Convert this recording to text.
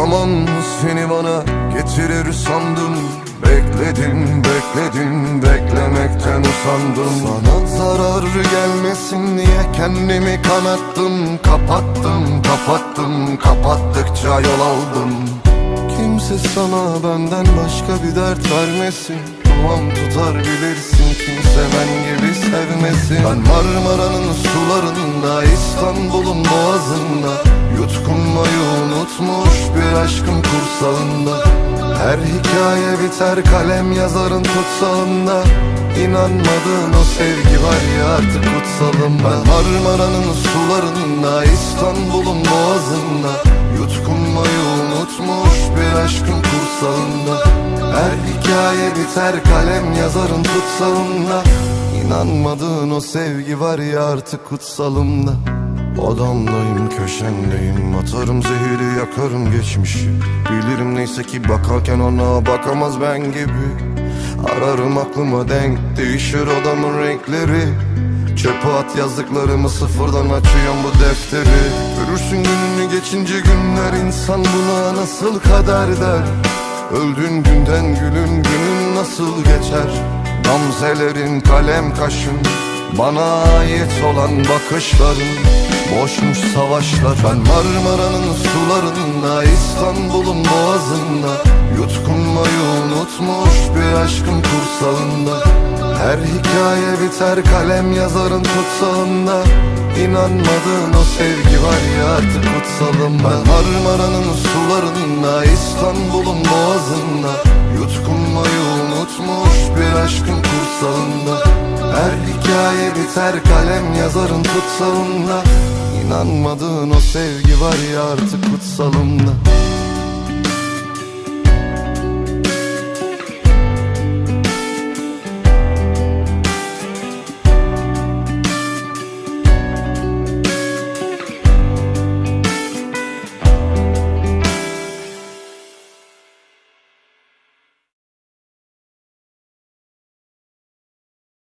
Zaman seni bana getirir sandım Bekledim, bekledim, beklemekten usandım. Sana zarar gelmesin diye kendimi kanattım. Kapattım, kapattım, kapattıkça yol aldım. Kimse sana benden başka bir dert vermesin. Duam tutar bilirsin kimse ben gibi sevmesin. Ben Marmara'nın sularında İstanbul'un boğazında Yutkunmayı unutmuş bir aşkın kursağında Her hikaye biter kalem yazarın tutsağında. İnanmadığın o sevgi var ya artık kutsalım ben Marmara'nın sularında İstanbul'un boğazında. Yutkunmayı unutmuş bir aşkın kursağında Her hikaye biter kalem yazarın tutsağında. İnanmadığın o sevgi var ya artık kutsalımda Odamdayım köşendeyim Atarım zehiri yakarım geçmişi. Bilirim neyse ki bakarken ona bakamaz ben gibi. Ararım aklıma denk değişir odamın renkleri. Çöpe at yazdıklarımı sıfırdan açıyorum bu defteri. Görürsün gününü geçince günler insan buna nasıl kader der? Öldüğün günden gülün günün nasıl geçer? Gamzelerin kalem kaşın Bana ait olan bakışların Boşmuş savaşlar. Ben Marmara'nın sularında İstanbul'un boğazında Yutkunmayı unutmuş bir aşkın kursağında. Her hikaye biter kalem yazarın tutsağında. İnanmadığın o sevgi var ya artık kutsalım ben. Marmara'nın sularında İstanbul'un boğazında Yutkunmayı unutmuş bir aşkın kursağında. Her hikaye biter kalem yazarın tutsağında İnanmadığın o sevgi var ya artık kutsalımda